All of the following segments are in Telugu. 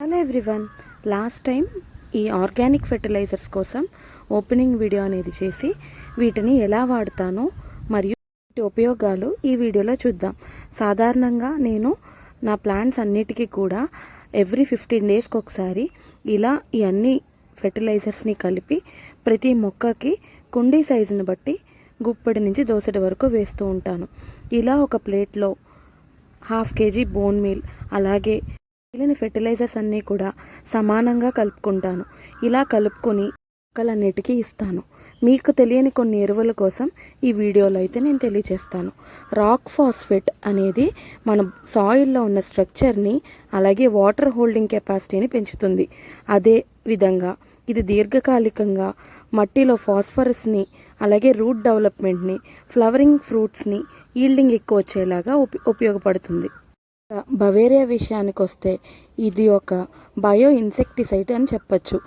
హలో ఎవ్రీవన్ లాస్ట్ టైం ఈ ఆర్గానిక్ ఫెర్టిలైజర్స్ కోసం ఓపెనింగ్ వీడియో అనేది చేసి వీటిని ఎలా వాడతానో మరియు వీటి ఉపయోగాలు ఈ వీడియోలో చూద్దాం. సాధారణంగా నేను నా ప్లాంట్స్ అన్నిటికీ కూడా ఎవ్రీ ఫిఫ్టీన్ డేస్కి ఒకసారి ఇలా ఈ అన్ని ఫెర్టిలైజర్స్ని కలిపి ప్రతి మొక్కకి కుండీ సైజుని బట్టి గుప్పటి నుంచి దోసటి వరకు వేస్తూ ఉంటాను. ఇలా ఒక ప్లేట్లో హాఫ్ కేజీ బోన్ మీల్ అలాగే మిగిలిన ఫెర్టిలైజర్స్ అన్నీ కూడా సమానంగా కలుపుకుంటాను. ఇలా కలుపుకొని మొక్కలన్నిటికీ ఇస్తాను. మీకు తెలియని కొన్ని ఎరువుల కోసం ఈ వీడియోలో అయితే నేను తెలియజేస్తాను. రాక్ ఫాస్ఫేట్ అనేది మన సాయిల్లో ఉన్న స్ట్రక్చర్ని అలాగే వాటర్ హోల్డింగ్ కెపాసిటీని పెంచుతుంది. అదే విధంగా ఇది దీర్ఘకాలికంగా మట్టిలో ఫాస్ఫరస్ని అలాగే రూట్ డెవలప్మెంట్ని ఫ్లవరింగ్ ఫ్రూట్స్ని ఈల్డింగ్ ఎక్కువ వచ్చేలాగా ఉప ఉపయోగపడుతుంది. బవేరియా విషయానికి వస్తే ఇది ఒక బయో ఇన్సెక్టిసైడ్ అని చెప్పచ్చు.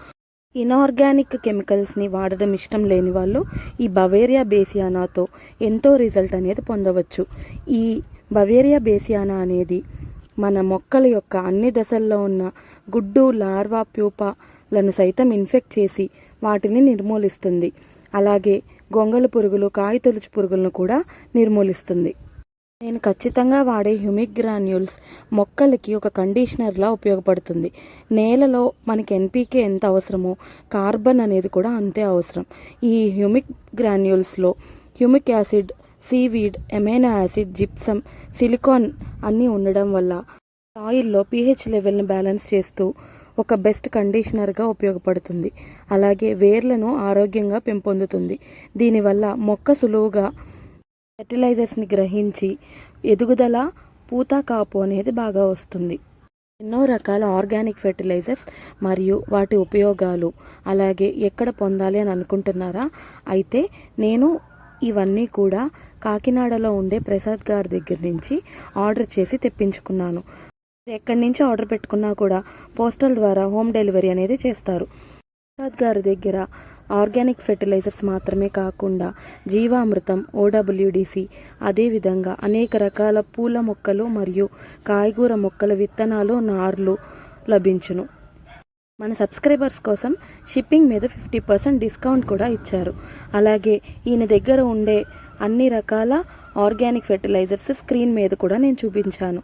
ఇనార్గానిక్ కెమికల్స్ని వాడడం ఇష్టం లేని వాళ్ళు ఈ బవేరియా బేసియానాతో ఎంతో రిజల్ట్ అనేది పొందవచ్చు. ఈ బవేరియా బేసియానా అనేది మన మొక్కల యొక్క అన్ని దశల్లో ఉన్న గుడ్డు లార్వా ప్యూపాలను సైతం ఇన్ఫెక్ట్ చేసి వాటిని నిర్మూలిస్తుంది. అలాగే గొంగళి పురుగులు కాయతొలుచు పురుగులను కూడా నిర్మూలిస్తుంది. నేను ఖచ్చితంగా వాడే హ్యూమిక్ గ్రాన్యూల్స్ మొక్కలకి ఒక కండిషనర్లా ఉపయోగపడుతుంది. నేలలో మనకి ఎన్పీకే ఎంత అవసరమో కార్బన్ అనేది కూడా అంతే అవసరం. ఈ humic గ్రాన్యూల్స్లో humic acid seaweed amino acid gypsum silicon అన్నీ ఉండడం వల్ల సాయిల్లో పీహెచ్ లెవెల్ని బ్యాలెన్స్ చేస్తూ ఒక బెస్ట్ కండిషనర్గా ఉపయోగపడుతుంది. అలాగే వేర్లను ఆరోగ్యంగా పెంపొందుతుంది. దీనివల్ల మొక్క సులువుగా ఫెర్టిలైజర్స్ని గ్రహించి ఎదుగుదల పూత కాపు అనేది బాగా వస్తుంది. ఎన్నో రకాల ఆర్గానిక్ ఫెర్టిలైజర్స్ మరియు వాటి ఉపయోగాలు అలాగే ఎక్కడ పొందాలి అని అనుకుంటున్నారా? అయితే నేను ఇవన్నీ కూడా కాకినాడలో ఉండే ప్రసాద్ గారి దగ్గర నుంచి ఆర్డర్ చేసి తెప్పించుకున్నాను. ఎక్కడి నుంచి ఆర్డర్ పెట్టుకున్నా కూడా పోస్టల్ ద్వారా హోమ్ డెలివరీ అనేది చేస్తారు. ప్రసాద్ గారి దగ్గర ఆర్గానిక్ ఫెర్టిలైజర్స్ మాత్రమే కాకుండా జీవామృతం ఓడబ్ల్యూడిసి అదేవిధంగా అనేక రకాల పూల మొక్కలు మరియు కాయగూర మొక్కల విత్తనాలు నార్లు లభించును. మన సబ్స్క్రైబర్స్ కోసం షిప్పింగ్ మీద ఫిఫ్టీ పర్సెంట్ డిస్కౌంట్ కూడా ఇచ్చారు. అలాగే ఈయన దగ్గర ఉండే అన్ని రకాల ఆర్గానిక్ ఫెర్టిలైజర్స్ స్క్రీన్ మీద కూడా నేను చూపించాను.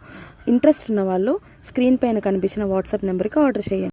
ఇంట్రెస్ట్ ఉన్న వాళ్ళు స్క్రీన్ పైన కనిపించిన వాట్సాప్ నెంబర్కి ఆర్డర్ చేయండి.